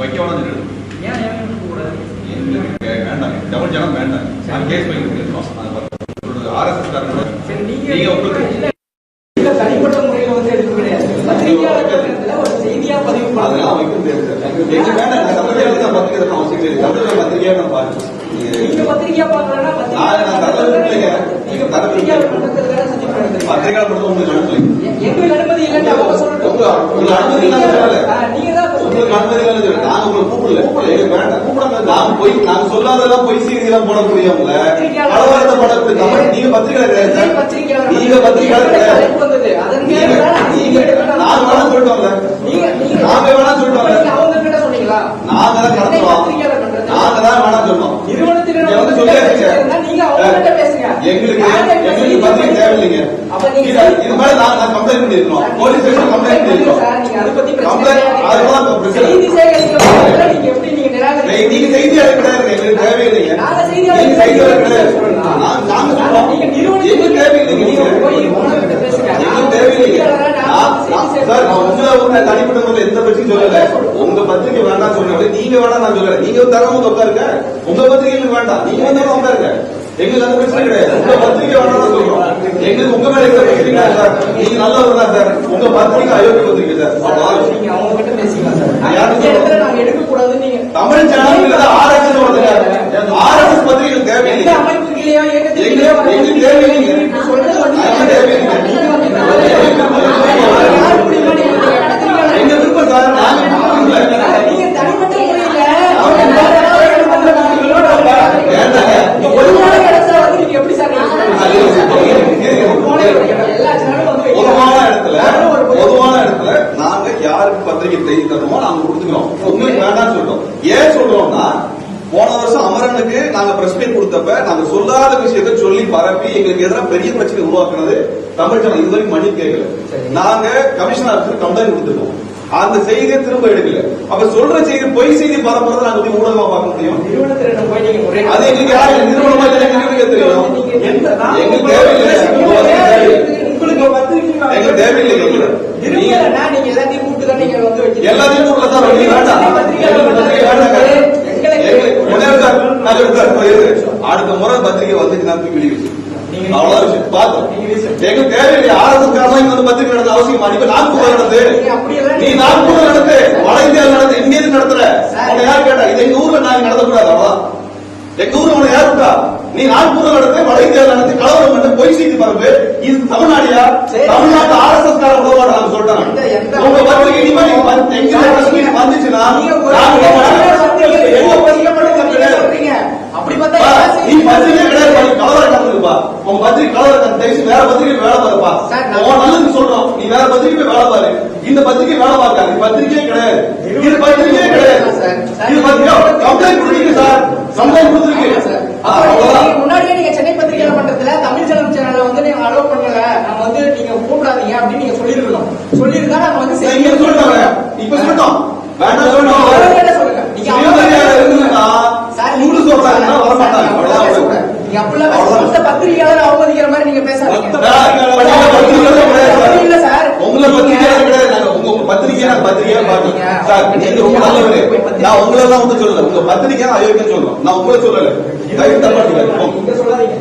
வைக்க டபுள் ஜனம் வேண்டாம். கேஸ் பார்த்து ஆர்எஸ்எஸ் நீங்க உங்களுக்கு தனிப்பட்ட முறையில வந்து எடுக்க கிடையாது ஒரு செய்தியா பதிவு பண்ணலாம். வைக்கும் தமிழ் தமிழ் பத்திரிகையா நான் பாருங்க நீங்க பத்திரிகையா. நீங்க பத்திரிகையாளர் பத்திரிகை மட்டும் எங்களுக்கு அனுமதி இல்லைன்னு அவங்க சொல்லட்டும். உங்களுக்கு அனுமதி நீங்க தான் இப்ப உங்களுக்கு அனுமதி இல்லைன்னு சொல்லு. நாங்க உங்களை கூப்பிடல. எங்களுக்கு வேண்டாம். கூப்பிடாம நாங்க போய் நாங்க சொல்லாதெல்லாம் பொய் செய்தியெல்லாம் போடக்கூடியவங்கள கலவரத்தை போடக்கூடிய தமிழ் நீங்க பத்திரிகை கிடையாது நீங்க கிடையாது அதன் நீங்க நீங்க வேணா சொல்லிட்டோம்ல. நீங்க வேணா சொல்லிட்டோம்ல. அவங்க கிட்ட சொன்னீங்களா? நாங்க தான் என்னை நடத்துறோம். பத்திரிகையாளர் பண்றது? நாங்க தான் வேணா சொன்னோம் நிறுவனத்தினர் இங்க வந்து நீங்க அவங்க பேசுங்க எங்களுக்கு எங்களுக்கு செய்தி பத்திரிகை தேவையில்லைங்க. இது மாதிரி நான் கம்ப்ளைண்ட் பண்ணிருக்கோம் போலீஸ் ஸ்டேஷன் கம்ப்ளைண்ட் பண்ணிருக்கோம் கம்ப்ளைண்ட். அதுதான் பிரச்சனை செய்தி நீங்க நிராகரிக்கிறீங்க? செய்தியாளர் கிடையாது எங்களுக்கு தேவையில்லைங்க. நாங்க செய்தியாளர் நீங்க கிடையாது சொல்றோம். எங்களுக்கு தேவையில்லைங்க. நீங்க தேவையில்லைங்க. நான் செய்தி. சார் உங்களை ஒரு தனிப்பட்ட முறையில் எந்த பிரச்சனையும் சொல்லல. உங்க பத்திரிக்கை வேண்டாம் சொன்னது நீங்க வேணாம் நான் சொல்லல. நீங்க தரவும் உட்காருங்க. உங்க பத்திரிகை வேண்டாம். நீங்க வந்து உட்காருங்க. எங்களுக்கு அந்த பிரச்சனை கிடையாது. உங்க பத்திரிகை வேண்டாம் தான் சொல்றோம். எங்களுக்கு உங்க மேல பிரச்சனை கிடையாது சார். நீங்க நல்லவர் தான் சார். உங்க பத்திரிகை அயோக்கிய பத்திரிக்கை சார் அவங்க கிட்ட பேசிக்கலாம் சார். யார் யாரும் இந்த இடத்துல நாங்க எடுக்க கூடாதுன்னு நீங்க தமிழ் சேனல் ஆர்எஸ்எஸ் ஒருத்தங்க ஆர்எஸ்எஸ் பத்திரிகை எந்த தேவையில்லை அமைப்புகளையோ இயக்கத்திலேயோ எங்களுக்கு- எங்களுக்கு தேவையில்லைங்க. இப்படி சொல்றது வந்து அதெல்லாம் தேவையில்லைங்க. நீங்க வந்து யார் மூலியமா நீங்க பத்திரிகையாளர் எங்க விருப்பம் சார் நாங்க விருப்பம் இல்ல. நீங்க தனிப்பட்ட முறையில அவங்க வேற ஏதாவது எடுத்து வந்தாங்களோ, வேண்டாங்க. பொதுவான இடத்துல வந்து நீங்க எப்படி சார் நீங்க சொல்றீங்க? பொதுவான இடம். எல்லா சேனலும் வந்து பொதுவான இடத்துல யாரும் ஒரு பொது- பொதுவான இடத்துல நாங்க யாருக்கு பத்திரிகை செய்தி தரணுமோ நாங்க கொடுத்துக்கிறோம் உங்களுக்கு வேண்டாம்னு சொல்றோம் ஏன் சொல்றோம்னா போன வருஷம் அமரனுக்கு நாங்க பிரஸ் மீட் கொடுத்தப்ப நாங்க சொல்லாத விஷயத்தை சொல்லி பரப்பி எங்களுக்கு எதிராக பெரிய பிரச்சனை உருவாக்குனது தமிழ் ஜனம் இதுவரைக்கும் மன்னிப்பு கேட்கல. நாங்க கமிஷனருக்கு கம்ப்ளைண்ட் கொடுத்துருக்கோம். அந்த செய்தியை திரும்ப எடுக்கல. அப்ப சொல்ற செய்தி பொய் செய்தி பரப்புறதை நாங்க எப்படி ஊடகமா பார்க்க முடியும்? போய் அது எங்களுக்கு யாரு நிறுவனமா இல்லை, எங்களுக்கு தெரியும். எங்களுக்கு தேவையில்லை. எங்களுக்கு தேவையில்லை. விரும்பலன்னா நீங்க எல்லாத்தையும் கூப்பிட்டு தான் நீங்க வந்து வச்சிருக்கீங்க. எல்லாத்தையும் ஊர்ல தான் வேண்டாம். இது. அடுத்த முறை பத்திரிகை வந்துட்டு நான் தூக்கி வெளியே. நீங்க- விஷயம். பார்த்தோம். நீங்க. எங்களுக்கு தேவையில்லை ஆர்எஸ்எஸ் காரலாம் இங்க வந்து பத்திரிகை நடத்த அவசியமா? நீ நாக்பூர் நீங்க அப்படியெல்லாம் நீ நாக்பூர் நடத்து வட இந்தியாவில் இங்க எதுக்கு நடத்துற. யார் கேட்டா? இது எங்க ஊர்ல நாங்க நடத்தக்கூடாது? எங்க ஊர்ல உன்னை யார் நீ நாக்பூர் நடத்து வட இந்தியாவில் நடத்தி கலவரம் பண்ணி பொய் செய்தி பரப்பு. இது தமிழ்நாடியா. தமிழ்நாட்டு ஆர்எஸ்எஸ் கார உதவாடு நாங்க எந்த- சொல்லிட்டோம் எந்த- உங்க பத்திரிகை இனிமே நீங்க எங்க வந்துச்சுன்னா நீ பத்திரிகை கிடையாது கலவரம் நடந்துருப்பா. உன் பத்திரிகை கலவரம் தயவுசு வேற பத்திரிகை வேலை பாருப்பா. நான் உன் நல்லது சொல்றோம். நீ வேற பத்திரிகை வேலை பாரு. இந்த பத்திரிகை வேலை பார்க்காது பத்திரிகையே கிடையாது. இது பத்திரிகையே கிடையாது. இது பத்திரிகை கம்ப்ளைண்ட் நீங்க கூப்பிடாதீங்க அப்படின்னு நீங்க சொல்லிருக்கலாம் சொல்லிருந்தா நம்ம வந்து சரி இப்ப சொல்லிட்டோம். வேண்டாம் சொல்லுங்க. சொல்லுங்க நீங்க சார் நூறு சொல்றாங்க வர மாட்டாங்க நீங்க அப்படிலாம் பத்திரிகையாளர் அவமதிக்கிற மாதிரி நீங்க பேசாதீங்க. இல்ல சார். உங்களை பத்திரிகையாளர் கிடையாது. உங்க பத்திரிக்கை பத்திரிகையா பாத்தீங்க சார் நீங்க நான் உங்களை எல்லாம் வந்து சொல்லல. உங்க பத்திரிகையா அயோக்கிய சொல்லணும் நான் உங்களை சொல்லல. இதை தப்பாட்டுங்க சொல்லாதீங்க.